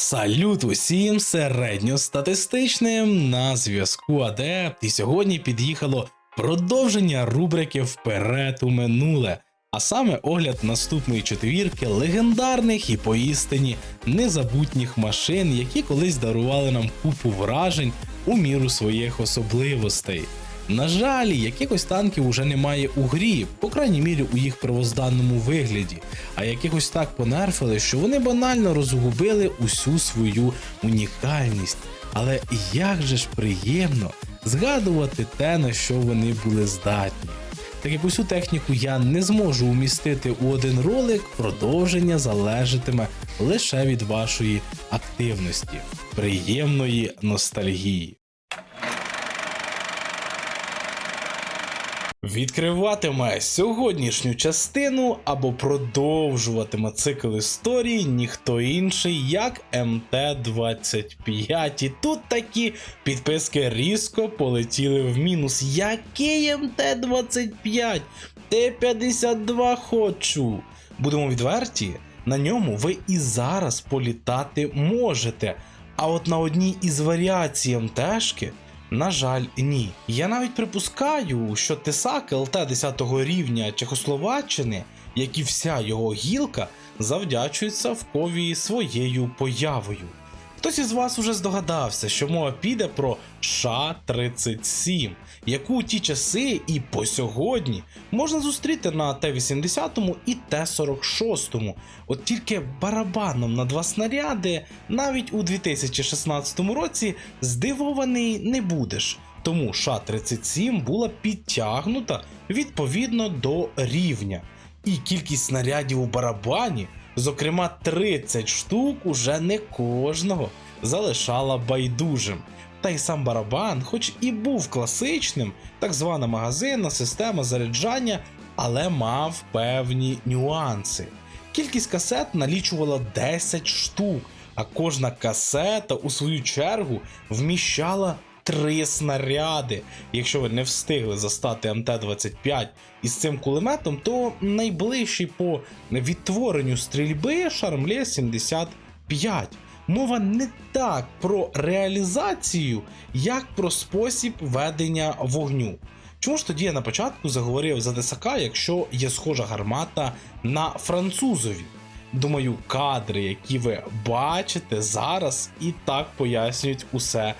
Салют усім середньостатистичним на зв'язку Адепт. І сьогодні під'їхало продовження рубрики Вперед у минуле. А саме огляд наступної четвірки легендарних і поістині незабутніх машин, які колись дарували нам купу вражень у міру своїх особливостей. На жаль, якихось танків уже немає у грі, по крайній мірі у їх первозданному вигляді, а якихось так понерфили, що вони банально розгубили усю свою унікальність. Але як же ж приємно згадувати те, на що вони були здатні. Так як усю техніку я не зможу умістити у один ролик, продовження залежатиме лише від вашої активності, приємної ностальгії. Відкриватиме сьогоднішню частину або продовжуватиме цикл історії ніхто інший, як МТ-25. І тут такі підписки різко полетіли в мінус. Який МТ-25? Т-52 хочу. Будемо відверті, на ньому ви і зараз політати можете. А от на одній із варіацій МТшки на жаль, ні. Я навіть припускаю, що Тесак ЛТ 10 рівня Чехословаччини, як і вся його гілка, завдячується в кові своєю появою. Хтось із вас уже здогадався, що мова піде про Ша-37, яку у ті часи і по сьогодні можна зустріти на Т-80 і Т-46. От тільки барабаном на два снаряди навіть у 2016 році здивований не будеш. Тому Ша-37 була підтягнута відповідно до рівня. І кількість снарядів у барабані, зокрема 30 штук, уже не кожного залишала байдужим. Та й сам барабан, хоч і був класичним, так звана магазинна система заряджання, але мав певні нюанси. Кількість касет налічувала 10 штук, а кожна касета у свою чергу вміщала три снаряди. Якщо ви не встигли застати МТ-25 із цим кулеметом, то найближчий по відтворенню стрільби Шармле 75. Мова не так про реалізацію, як про спосіб ведення вогню. Чому ж тоді я на початку заговорив за Десака, якщо є схожа гармата на французові? Думаю, кадри, які ви бачите зараз, і так пояснюють усе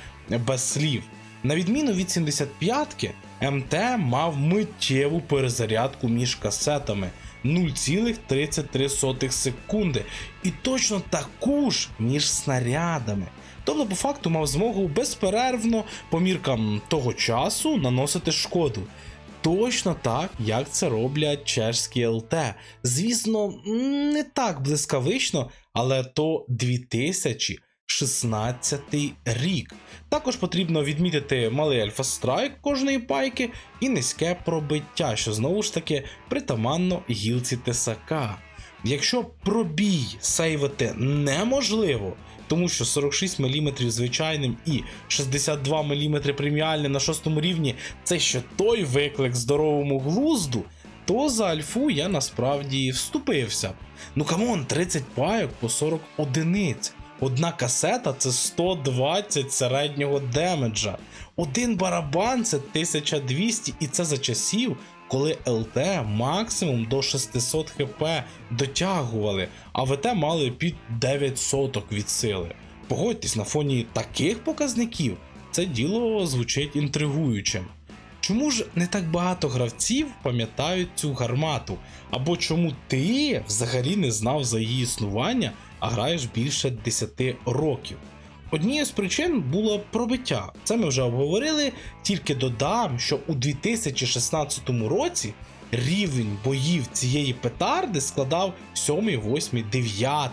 без слів. На відміну від 75-ки, МТ мав миттєву перезарядку між касетами 0,33 секунди, і точно таку ж між снарядами. Тобто, по факту мав змогу безперервно, по міркам того часу, наносити шкоду. Точно так, як це роблять чешські ЛТ. Звісно, не так блискавично, але то 2016 рік. Також потрібно відмітити малий альфа-страйк кожної пайки і низьке пробиття, що знову ж таки притаманно гілці Тесака. Якщо пробій сейвити неможливо, тому що 46 мм звичайним і 62 мм преміальним на 6 рівні це ще той виклик здоровому глузду, то за альфу я насправді вступився. Ну камон, 30 пайок по 40 одиниць. Одна касета це 120 середнього демеджа. Один барабан це 1200, і це за часів, коли ЛТ максимум до 600 хп дотягували, а ВТ мали під 9 соток від сили. Погодьтесь, на фоні таких показників це діло звучить інтригуючим. Чому ж не так багато гравців пам'ятають цю гармату? Або чому ти взагалі не знав за її існування, а граєш більше 10 років? Однією з причин було пробиття. Це ми вже обговорили. Тільки додам, що у 2016 році рівень боїв цієї петарди складав 7, 8, 9.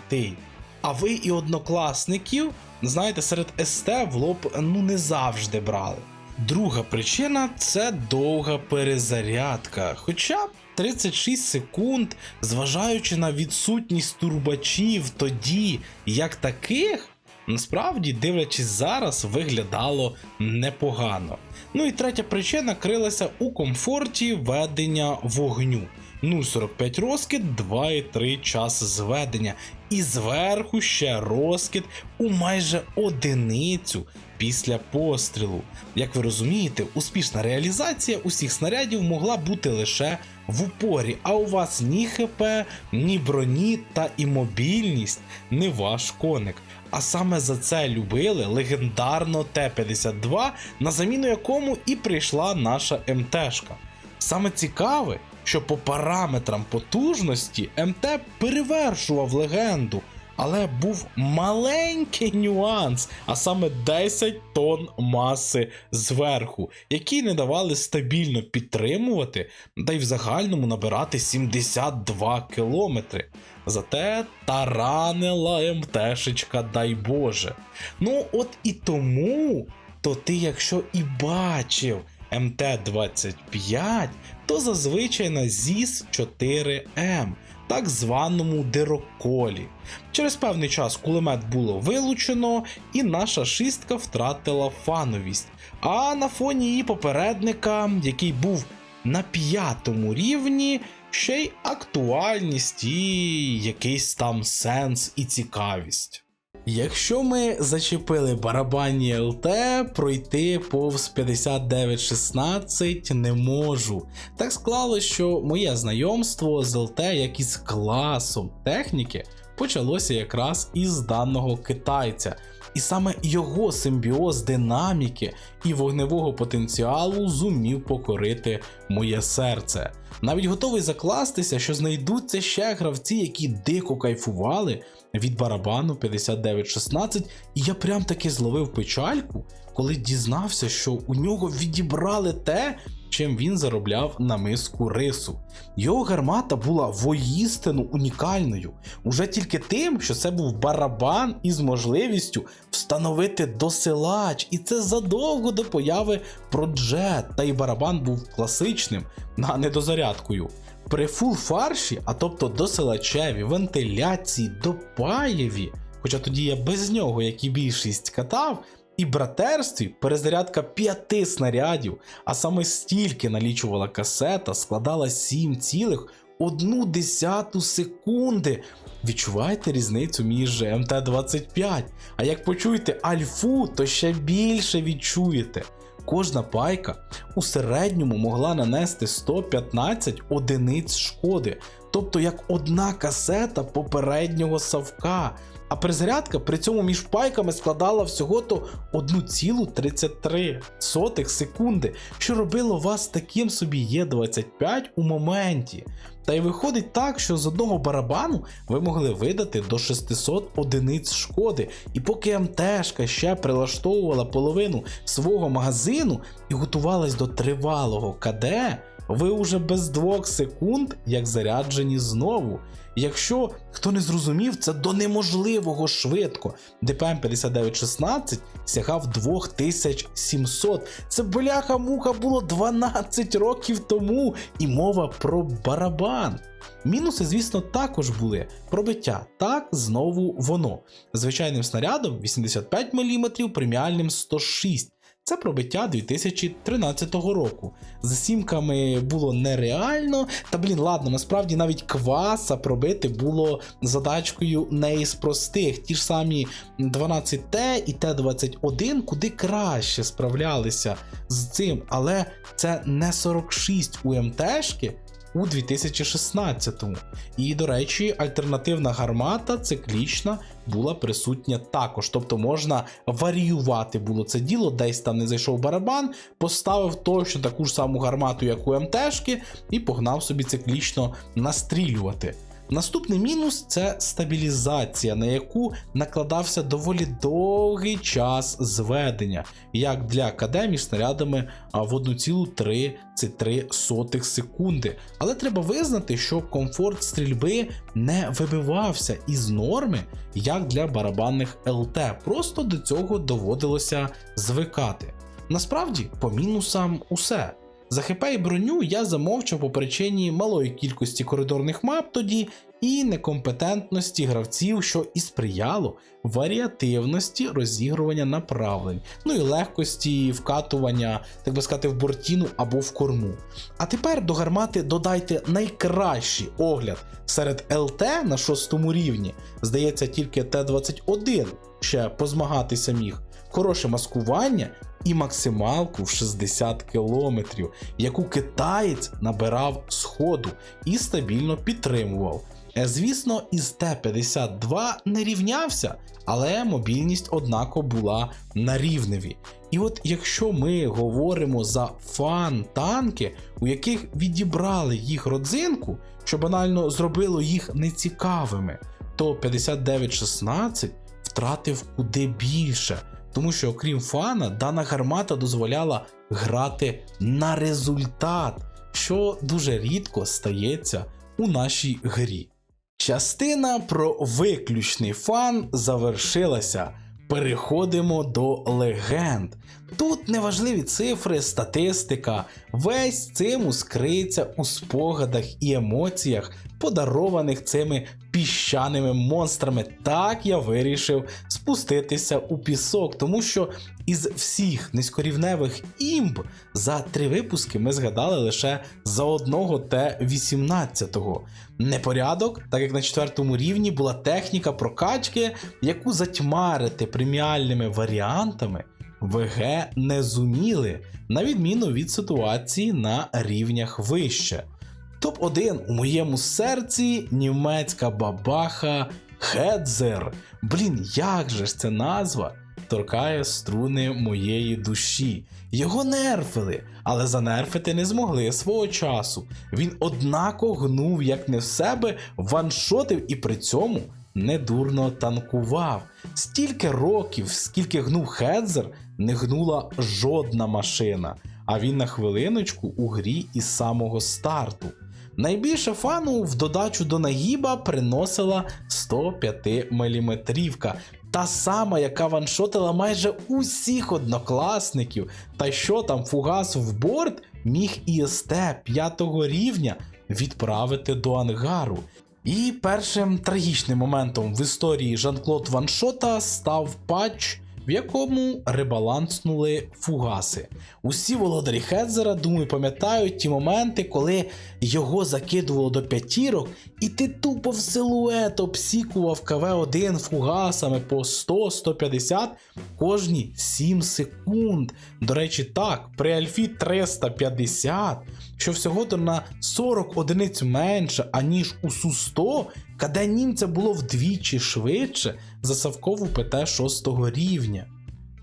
А ви і однокласників, знаєте, серед СТ в лоб ну не завжди брали. Друга причина це довга перезарядка. Хоча 36 секунд, зважаючи на відсутність турбачів тоді, як таких, насправді, дивлячись зараз, виглядало непогано. Ну і третя причина крилася у комфорті ведення вогню. 0,45 розкид, 2,3 час зведення. І зверху ще розкид у майже одиницю після пострілу. Як ви розумієте, успішна реалізація усіх снарядів могла бути лише в упорі, а у вас ні ХП, ні броні та і мобільність не ваш коник. А саме за це любили легендарно Т-52, на заміну якому і прийшла наша МТшка. Саме цікаве, що по параметрам потужності МТ перевершував легенду, але був маленький нюанс, а саме 10 тонн маси зверху, які не давали стабільно підтримувати, та й в загальному набирати 72 кілометри. Зате таранила МТшечка, дай Боже. Ну, от і тому, то ти, якщо і бачив МТ-25, то зазвичай на ЗІС 4М, так званому дироколі. Через певний час кулемет було вилучено, і наша шістка втратила фановість. А на фоні її попередника, який був на п'ятому рівні, ще й актуальність і якийсь там сенс і цікавість. Якщо ми зачепили барабанні ЛТ, пройти повз 5916 не можу. Так склалося, що моє знайомство з ЛТ, як із класом техніки, почалося якраз із даного китайця. І саме його симбіоз динаміки і вогневого потенціалу зумів покорити моє серце. Навіть готовий закластися, що знайдуться ще гравці, які дико кайфували від барабану 5916, і я прям таки зловив печальку, коли дізнався, що у нього відібрали те, чим він заробляв на миску рису. Його гармата була воїстину унікальною, уже тільки тим, що це був барабан із можливістю встановити досилач, і це задовго до появи проджет, та й барабан був класичним, а не дозарядкою. При фул фарші, а тобто досилачеві, вентиляції, допаєві, хоча тоді я без нього, як і більшість катав, і братерстві перезарядка п'яти снарядів, а саме стільки налічувала касета, складала 7,1 секунди. Відчуваєте різницю між МТ-25? А як почуєте альфу, то ще більше відчуєте. Кожна пайка у середньому могла нанести 115 одиниць шкоди, тобто як одна касета попереднього савка. А перезарядка при цьому між пайками складала всього-то 1,33 секунди, що робило вас таким собі Є25 у моменті. Та й виходить так, що з одного барабану ви могли видати до 600 одиниць шкоди, і поки МТшка ще прилаштовувала половину свого магазину і готувалась до тривалого КД, ви уже без двох секунд як заряджені знову. Якщо хто не зрозумів, це до неможливого швидко. ДПМ 5916 сягав 2700. Це бляха-муха було 12 років тому, і мова про барабан. Мінуси, звісно, також були. Пробиття. Так, знову воно. Звичайним снарядом 85 мм, преміальним 106 це пробиття 2013 року. З сімками було нереально. Та блін, ладно, насправді навіть кваса пробити було задачкою не із простих. Ті ж самі 12Т і Т-21 куди краще справлялися з цим, але це не 46 у МТшки. У 2016-му. І, до речі, альтернативна гармата циклічна була присутня також. Тобто можна варіювати було це діло, десь там не зайшов барабан, поставив точно таку ж саму гармату, як у МТшки, і погнав собі циклічно настрілювати. Наступний мінус це стабілізація, на яку накладався доволі довгий час зведення, як для КД снарядами в 1,3 секунди. Але треба визнати, що комфорт стрільби не вибивався із норми, як для барабанних ЛТ. Просто до цього доводилося звикати. Насправді, по мінусам усе. За броню я замовчав по причині малої кількості коридорних мап тоді і некомпетентності гравців, що і сприяло варіативності розігрування направлень, ну і легкості вкатування, так би сказати, в бортіну або в корму. А тепер до гармати додайте найкращий огляд серед ЛТ на шостому рівні. Здається, тільки Т-21 ще позмагатися міг. Хороше маскування і максималку в 60 км, яку китаєць набирав з ходу і стабільно підтримував. Е, Звісно, із Т-52 не рівнявся, але мобільність однако була на рівневі. І от якщо ми говоримо за фан-танки, у яких відібрали їх родзинку, що банально зробило їх нецікавими, то 5916 втратив куди більше, тому що, окрім фана, дана гармата дозволяла грати на результат, що дуже рідко стається у нашій грі. Частина про виключний фан завершилася. Переходимо до легенд. Тут неважливі цифри, статистика, весь цим скриється у спогадах і емоціях, подарованих цими піщаними монстрами. Так я вирішив спуститися у пісок, тому що із всіх низькорівневих імб за три випуски ми згадали лише за одного Т-18. Непорядок, так як на четвертому рівні була техніка прокачки, яку затьмарити преміальними варіантами. ВГ не зуміли, на відміну від ситуації на рівнях вище. Топ-1 у моєму серці німецька бабаха Хедзер. Блін, як же ж ця назва торкає струни моєї душі. Його нерфили, але занерфити не змогли свого часу. Він однако гнув як не в себе, ваншотив і при цьому недурно танкував. Стільки років, скільки гнув Хедзер, не гнула жодна машина, а він на хвилиночку у грі із самого старту. Найбільше фану в додачу до нагіба приносила 105 мм. Та сама, яка ваншотила майже усіх однокласників. Та що там фугас в борт міг ІСТ 5 рівня відправити до ангару. І першим трагічним моментом в історії Жан-Клод Ваншота став патч, в якому ребаланснули фугаси. Усі володарі Хедзера, думаю, пам'ятають ті моменти, коли його закидувало до п'ятірок, і ти тупо в силует обсікував КВ-1 фугасами по 100-150 кожні 7 секунд. До речі, так, при Альфі 350, що всього то на 40 одиниць менше, аніж у Су-100, каде німця було вдвічі швидше за Савкову ПТ 6 рівня.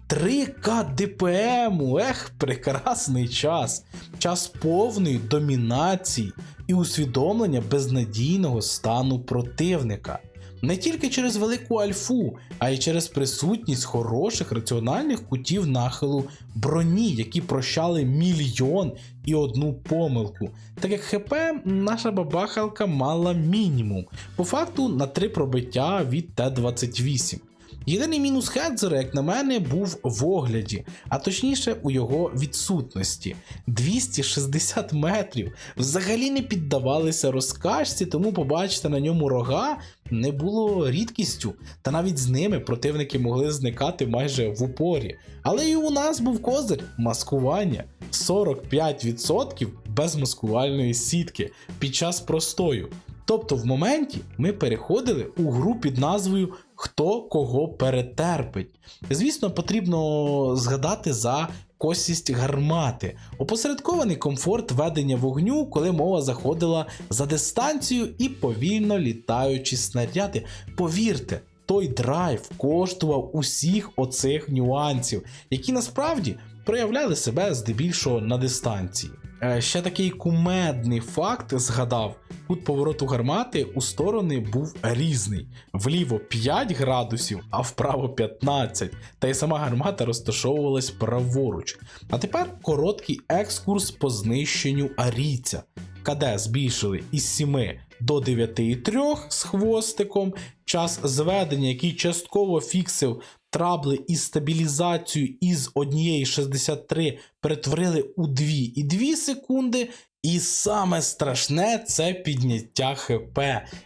3К ДПМу, ех, прекрасний час, час повної домінації і усвідомлення безнадійного стану противника. Не тільки через велику альфу, а й через присутність хороших раціональних кутів нахилу броні, які прощали мільйон і одну помилку. Так як ХП наша бабахалка мала мінімум, по факту на 3 пробиття від Т-28. Єдиний мінус Хедзера, як на мене, був в огляді, а точніше у його відсутності. 260 метрів взагалі не піддавалися розкачці, тому побачити на ньому рога не було рідкістю, та навіть з ними противники могли зникати майже в упорі. Але і у нас був козир маскування 45% без маскувальної сітки під час простою. Тобто в моменті ми переходили у гру під назвою Хто кого перетерпить. Звісно, потрібно згадати за косість гармати, опосередкований комфорт ведення вогню, коли мова заходила за дистанцію і повільно літаючі снаряди. Повірте, той драйв коштував усіх оцих нюансів, які насправді проявляли себе здебільшого на дистанції. Е, Ще такий кумедний факт згадав: кут повороту гармати у сторони був різний: вліво 5 градусів, а вправо 15, та й сама гармата розташовувалась праворуч. А тепер короткий екскурс по знищенню арійця. КД збільшили із 7 до 9,3 з хвостиком, час зведення, який частково фіксив трабли із стабілізацією із 1,63 перетворили у 2,2 секунди. І саме страшне це підняття ХП.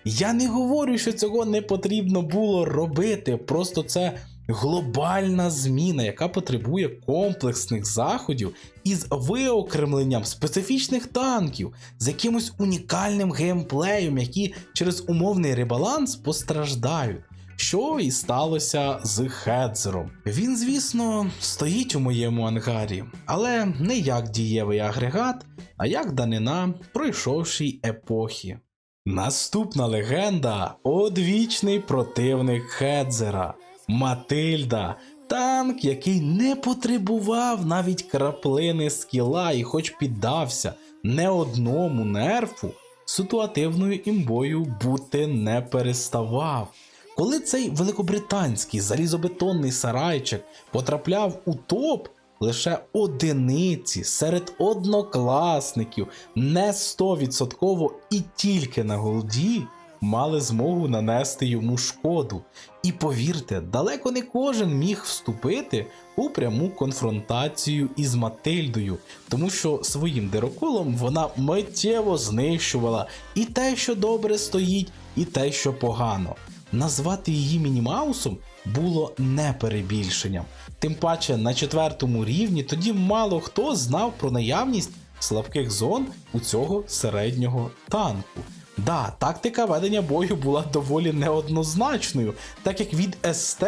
Я не говорю, що цього не потрібно було робити. Просто це глобальна зміна, яка потребує комплексних заходів із виокремленням специфічних танків, з якимось унікальним геймплеєм, які через умовний ребаланс постраждають. Що і сталося з Хедзером. Він, звісно, стоїть у моєму ангарі, але не як дієвий агрегат, а як данина пройшовшій епохи. Наступна легенда одвічний противник Хедзера Матильда. Танк, який не потребував навіть краплини скіла і хоч піддався не одному нерфу, ситуативною імбою бути не переставав. Коли цей великобританський залізобетонний сарайчик потрапляв у топ, лише одиниці серед однокласників не 100% і тільки на голді мали змогу нанести йому шкоду. І повірте, далеко не кожен міг вступити у пряму конфронтацію із Матильдою, тому що своїм дироколом вона миттєво знищувала і те, що добре стоїть, і те, що погано. Назвати її мінімаусом було не перебільшенням. Тим паче на четвертому рівні тоді мало хто знав про наявність слабких зон у цього середнього танку. Да, тактика ведення бою була доволі неоднозначною, так як від СТ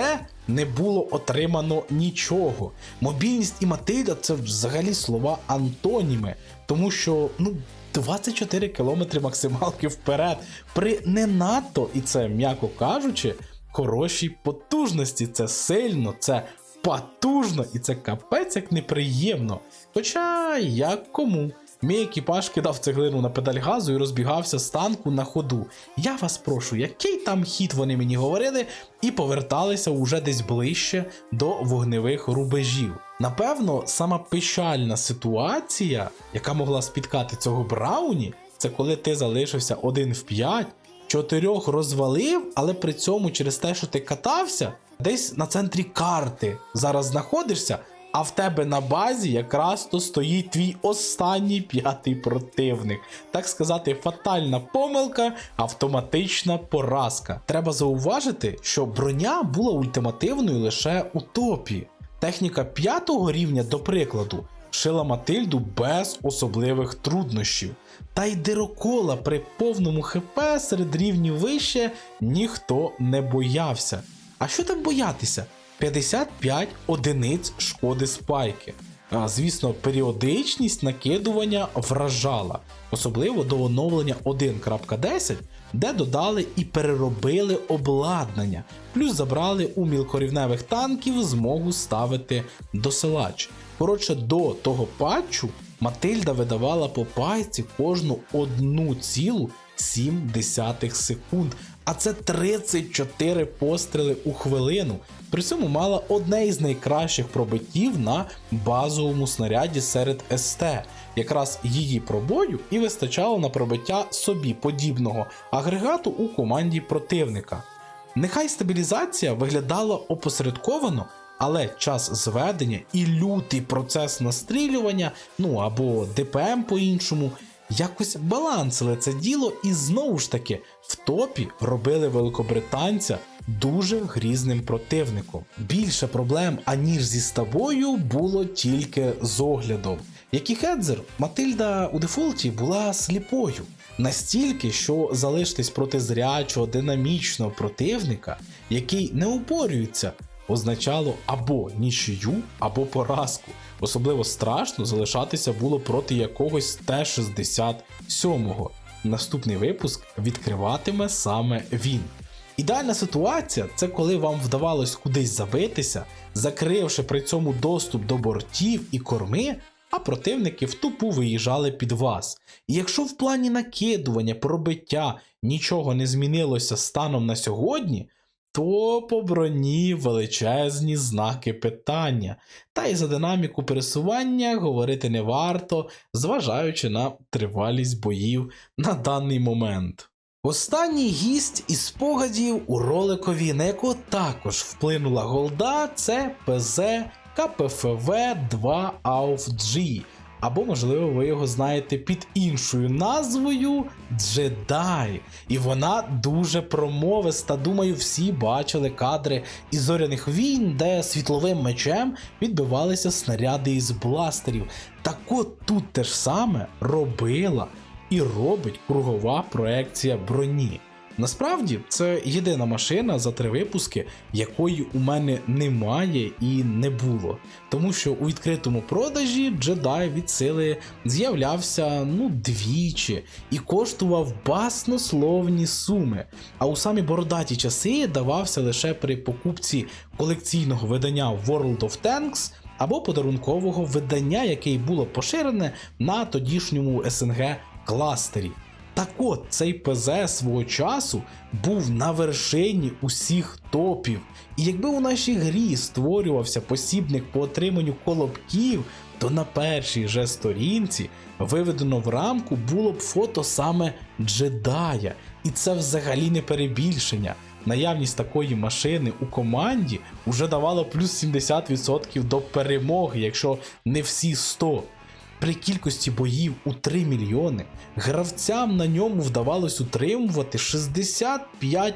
не було отримано нічого. Мобільність і Матильда це взагалі слова антоніми, тому що ну. 24 км максималки вперед при не надто, і це м'яко кажучи, хорошій потужності. Це сильно, це потужно і це капець як неприємно. Хоча як кому. Мій екіпаж кидав цеглину на педаль газу і розбігався з танку на ходу. Я вас прошу, який там хід вони мені говорили, і поверталися уже десь ближче до вогневих рубежів. Напевно, сама печальна ситуація, яка могла спіткати цього Брауні, це коли ти залишився один в 5, чотирьох розвалив, але при цьому через те, що ти катався, десь на центрі карти зараз знаходишся. А в тебе на базі якраз то стоїть твій останній п'ятий противник. Так сказати, фатальна помилка, автоматична поразка. Треба зауважити, що броня була ультимативною лише у топі. Техніка п'ятого рівня, до прикладу, шила Матильду без особливих труднощів. Та й дирокола при повному ХП серед рівнів вище ніхто не боявся. А що там боятися? 55 одиниць шкоди спайки. Звісно, періодичність накидування вражала, особливо до оновлення 1.10, де додали і переробили обладнання, плюс забрали у мілкорівневих танків змогу ставити досилач. Коротше, до того патчу Матильда видавала по пайці кожну 1,7 секунд, а це 34 постріли у хвилину. При цьому мала одне із найкращих пробиттів на базовому снаряді серед СТ. Якраз її пробою і вистачало на пробиття собі подібного агрегату у команді противника. Нехай стабілізація виглядала опосередковано, але час зведення і лютий процес настрілювання, ну або ДПМ по-іншому, якось балансили це діло, і знову ж таки в топі робили великобританця дуже грізним противником. Більше проблем, аніж зі стабою, було тільки з оглядом. Як і Хедзер, Матильда у дефолті була сліпою. Настільки, що залишитись проти зрячого, динамічного противника, який не упорюється, означало або нічию, або поразку. Особливо страшно залишатися було проти якогось Т-67. Наступний випуск відкриватиме саме він. Ідеальна ситуація це коли вам вдавалось кудись забитися, закривши при цьому доступ до бортів і корми, а противники в тупу виїжджали під вас. І якщо в плані накидування, пробиття нічого не змінилося станом на сьогодні, то по броні величезні знаки питання. Та й за динаміку пересування говорити не варто, зважаючи на тривалість боїв на даний момент. Останній гість із спогадів у роликові, на якого також вплинула голда, це ПЗ КПФВ 2 AUF G. Або, можливо, ви його знаєте під іншою назвою Джедай. І вона дуже промовиста. Думаю, всі бачили кадри із зоряних війн, де світловим мечем відбивалися снаряди із бластерів. Так от тут те ж саме робила і робить кругова проекція броні. Насправді це єдина машина за три випуски, якої у мене немає і не було. Тому що у відкритому продажі джедай від сили з'являвся ну двічі і коштував баснословні суми. А у самі бородаті часи давався лише при покупці колекційного видання World of Tanks або подарункового видання, яке було поширене на тодішньому СНГ кластері. Так от, цей ПЗ свого часу був на вершині усіх топів. І якби у нашій грі створювався посібник по отриманню колобків, то на першій же сторінці виведено в рамку було б фото саме джедая. І це взагалі не перебільшення. Наявність такої машини у команді вже давала плюс 70% до перемоги, якщо не всі 100. При кількості боїв у 3 мільйони гравцям на ньому вдавалось утримувати 65%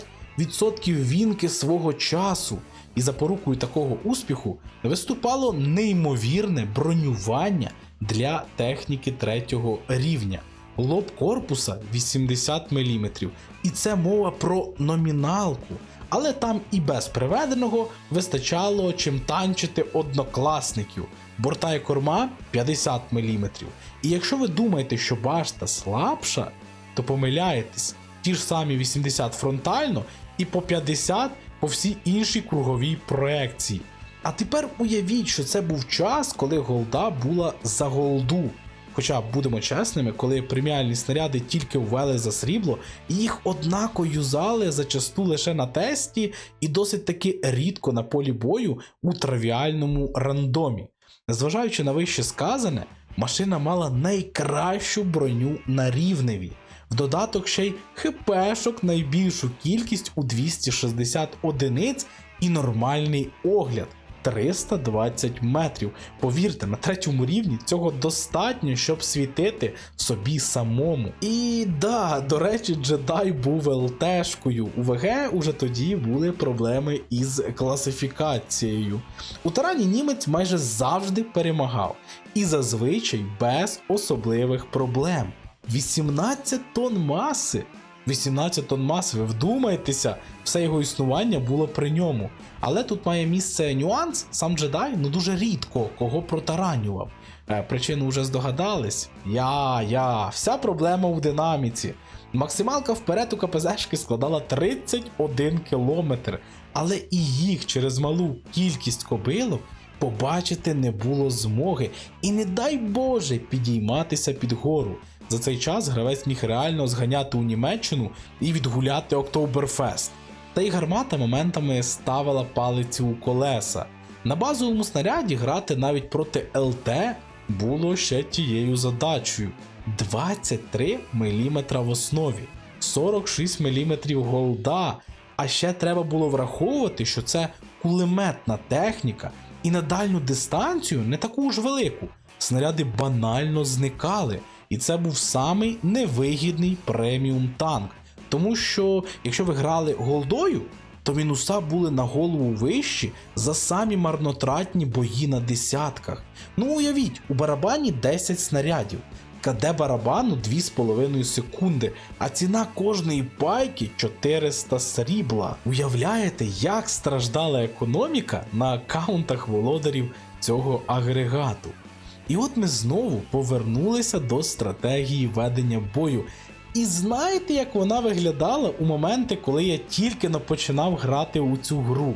вінки свого часу. І запорукою такого успіху виступало неймовірне бронювання для техніки третього рівня. Лоб корпуса 80 мм. І це мова про номіналку. Але там і без приведеного вистачало чим танчити однокласників. Борта і корма 50 мм. І якщо ви думаєте, що башта слабша, то помиляєтесь. Ті ж самі 80 фронтально і по 50 по всій іншій круговій проекції. А тепер уявіть, що це був час, коли голда була за голду. Хоча, будемо чесними, коли преміальні снаряди тільки ввели за срібло, їх однако юзали зачасту лише на тесті і досить таки рідко на полі бою у тривіальному рандомі. Незважаючи на вище сказане, машина мала найкращу броню на рівневі. В додаток ще й хпшок найбільшу кількість у 260 одиниць і нормальний огляд 320 метрів. Повірте, на третьому рівні цього достатньо, щоб світити собі самому. І да, до речі, джедай був ЛТшкою. У ВГ уже тоді були проблеми із класифікацією. У тарані німець майже завжди перемагав, і зазвичай без особливих проблем. 18 тонн маси. 18 тонн маси, ви вдумайтеся, все його існування було при ньому. Але тут має місце нюанс, сам джедай ну дуже рідко кого протаранював. Е, причину вже здогадались. Я, я, вся проблема в динаміці. Максималка вперед у КПЗшки складала 31 кілометр, але і їх через малу кількість кобилок побачити не було змоги. І не дай Боже підійматися під гору. За цей час гравець міг реально зганяти у Німеччину і відгуляти Октоберфест. Та й гармата моментами ставила палицю у колеса. На базовому снаряді грати навіть проти ЛТ було ще тією задачею: 23 мм в основі, 46 мм голда. А ще треба було враховувати, що це кулеметна техніка, і на дальню дистанцію не таку ж велику. Снаряди банально зникали, і це був самий невигідний преміум танк. Тому що якщо ви грали голдою, то мінуса були на голову вищі за самі марнотратні бої на десятках. Ну уявіть, у барабані 10 снарядів. КД барабану 2,5 секунди, а ціна кожної пайки 400 срібла. Уявляєте, як страждала економіка на аккаунтах володарів цього агрегату? І от ми знову повернулися до стратегії ведення бою. І знаєте, як вона виглядала у моменти, коли я тільки не починав грати у цю гру?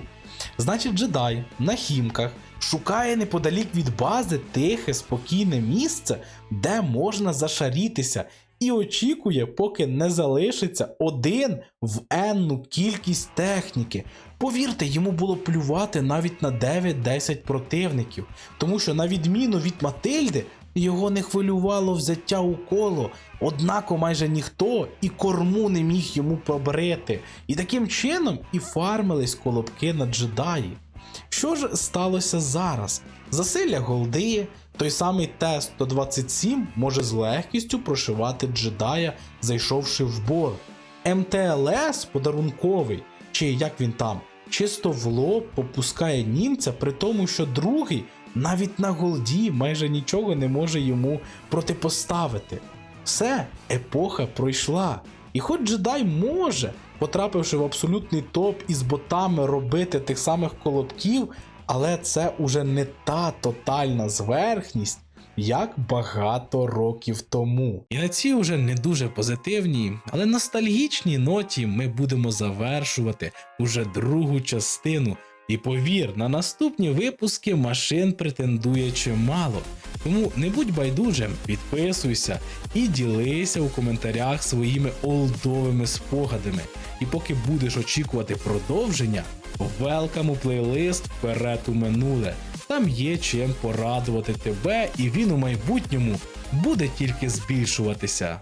Значить, джедай на хімках шукає неподалік від бази тихе, спокійне місце, де можна зашарітися, і очікує, поки не залишиться один в енну кількість техніки. Повірте, йому було плювати навіть на 9-10 противників, тому що, на відміну від Матильди, Його не хвилювало взяття у коло, однако майже ніхто і корму не міг йому пробрити. І таким чином і фармились колобки на джедаї. Що ж сталося зараз? Засилля голди, той самий Т-127 може з легкістю прошивати джедая, зайшовши в бор. МТЛС подарунковий, чи як він там, чисто в лоб попускає німця, при тому, що другий навіть на голді майже нічого не може йому протипоставити. Все, епоха пройшла. І хоч джедай може, потрапивши в абсолютний топ із ботами робити тих самих колобків, але це уже не та тотальна зверхність, як багато років тому. І на цій уже не дуже позитивній, але ностальгічній ноті ми будемо завершувати уже другу частину. І повір, на наступні випуски машин претендує чимало. Тому не будь байдужим, підписуйся і ділися у коментарях своїми олдовими спогадами. І поки будеш очікувати продовження, велкам у плейлист вперед у минуле. Там є чим порадувати тебе, і він у майбутньому буде тільки збільшуватися.